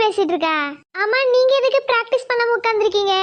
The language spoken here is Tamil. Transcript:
பேசிட்டு இருக்கா ஆமா நீங்க எதுக்கு பிராக்டிஸ் பண்ணாம உட்காந்துருக்கீங்க